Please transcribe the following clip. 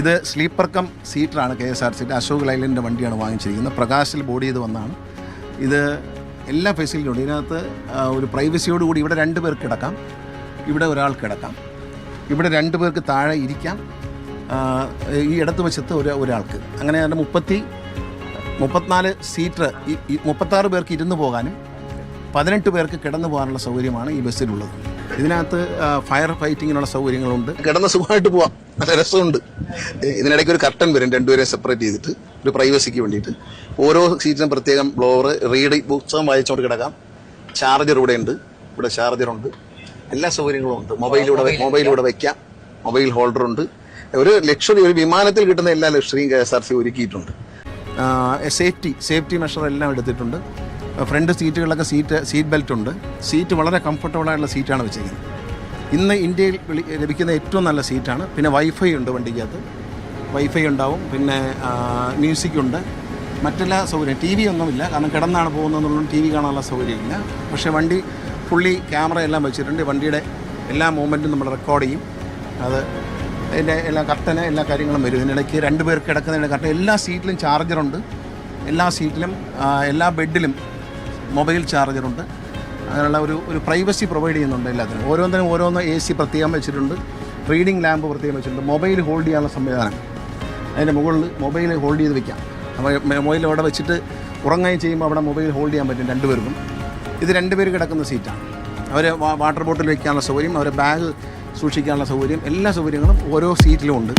ഇത് sleeper cum സീറ്ററാണ് K S R C Ashok ലൈലന്റെ വണ്ടിയാണ് വാങ്ങിച്ചിരിക്കുന്നത്. പ്രകാശിൽ ബോഡി ചെയ്ത് വന്നാണ് ഇത് എല്ലാ ഫെസിലിറ്റിയും ഉണ്ട്. ഇതിനകത്ത് ഒരു പ്രൈവസിയോടുകൂടി ഇവിടെ രണ്ട് പേർക്ക് കിടക്കാം. ഇവിടെ ഒരാൾ കിടക്കാം. ഇവിടെ രണ്ട് പേർക്ക് താഴെ ഇരിക്കാം. ഈ ഇടത്ത് വശത്ത് ഒരു ഒരാൾക്ക്. അങ്ങനെ അതിന്റെ മുപ്പത്തി മുപ്പത്തിനാല് സീറ്റർ ഈ മുപ്പത്താറ് പേർക്ക് ഇരുന്ന് പോകാനും പതിനെട്ട് പേർക്ക് കിടന്നു പോകാനുള്ള സൗകര്യമാണ് ഈ ബസ്സിലുള്ളത്. ഇതിനകത്ത് ഫയർ ഫൈറ്റിങ്ങിനുള്ള സൗകര്യങ്ങളുണ്ട്. കിടന്ന് സുഖമായിട്ട് പോവാം. നല്ല രസമുണ്ട്. ഇതിനിടയ്ക്ക് ഒരു കർട്ടൻ വരും. രണ്ടുപേരെ സെപ്പറേറ്റ് ചെയ്തിട്ട് ഒരു പ്രൈവസിക്ക് വേണ്ടിയിട്ട്. ഓരോ സീറ്റിനും പ്രത്യേകം ബ്ലോവർ റീഡ് പുസ്തകം വായിച്ചുകൊണ്ട് കിടക്കാം. ചാർജർ ഇവിടെ ഉണ്ട്. ഇവിടെ ചാർജർ ഉണ്ട്. എല്ലാ സൗകര്യങ്ങളും ഉണ്ട്. മൊബൈലിലൂടെ മൊബൈലിലൂടെ വയ്ക്കാം മൊബൈൽ ഹോൾഡർ ഉണ്ട്. ഒരു ലക്ഷറി ഒരു വിമാനത്തിൽ കിട്ടുന്ന എല്ലാ ലക്ഷറിയും കെ എസ് ആർ സി ഒരുക്കിയിട്ടുണ്ട്. സേഫ്റ്റി സേഫ്റ്റി മെഷർ എല്ലാം എടുത്തിട്ടുണ്ട്. ഫ്രണ്ട് സീറ്റുകളിലൊക്കെ സീറ്റ് സീറ്റ് ബെൽറ്റ് ഉണ്ട്. സീറ്റ് വളരെ കംഫർട്ടബിൾ ആയിട്ടുള്ള സീറ്റാണ് വെച്ചിരിക്കുന്നത്. ഇന്ന് ഇന്ത്യയിൽ ലഭിക്കുന്ന ഏറ്റവും നല്ല സീറ്റാണ്. പിന്നെ വൈഫൈ ഉണ്ട് വണ്ടിക്കകത്ത്. വൈഫൈ ഉണ്ടാവും. പിന്നെ മ്യൂസിക് ഉണ്ട്. മറ്റെല്ലാ സൗകര്യം ടി വി ഒന്നുമില്ല. കാരണം കിടന്നാണ് പോകുന്നതെന്നുള്ളതും ടി വി കാണാനുള്ള സൗകര്യമില്ല. പക്ഷേ വണ്ടി ഫുള്ളി ക്യാമറ എല്ലാം വെച്ചിട്ടുണ്ട്. വണ്ടിയുടെ എല്ലാ മൂവ്മെന്റും നമ്മൾ റെക്കോർഡ് ചെയ്യും. അത് അതിന്റെ എല്ലാ കർട്ടന് എല്ലാ കാര്യങ്ങളും വരും. ഇതിനിടയ്ക്ക് രണ്ട് പേർക്ക് കിടക്കുന്നതിന്റെ കർട്ടൻ എല്ലാ സീറ്റിലും ചാർജറുണ്ട്. എല്ലാ സീറ്റിലും എല്ലാ ബെഡിലും മൊബൈൽ ചാർജറുണ്ട്. അങ്ങനെയുള്ള ഒരു ഒരു പ്രൈവസി പ്രൊവൈഡ് ചെയ്യുന്നുണ്ട് എല്ലാത്തിനും. ഓരോന്നിനും ഓരോന്ന് എ സി പ്രത്യേകം വെച്ചിട്ടുണ്ട്. റീഡിംഗ് ലാമ്പ് പ്രത്യേകം വെച്ചിട്ടുണ്ട്. മൊബൈൽ ഹോൾഡ് ചെയ്യാനുള്ള സംവിധാനം. അതിന്റെ മുകളിൽ മൊബൈൽ ഹോൾഡ് ചെയ്ത് വെക്കാം. അപ്പോൾ മൊബൈൽ അവിടെ വെച്ചിട്ട് ഉറങ്ങുകയും ചെയ്യുമ്പോൾ അവിടെ മൊബൈൽ ഹോൾഡ് ചെയ്യാൻ പറ്റും രണ്ടുപേർക്കും. ഇത് രണ്ടുപേർ കിടക്കുന്ന സീറ്റാണ് അവർ വാട്ടർ ബോട്ടിൽ വെക്കാനുള്ള സൗകര്യം അവരെ ബാഗ് സൂക്ഷിക്കാനുള്ള സൗകര്യം എല്ലാ സൗകര്യങ്ങളും ഓരോ സീറ്റിലും ഉണ്ട്.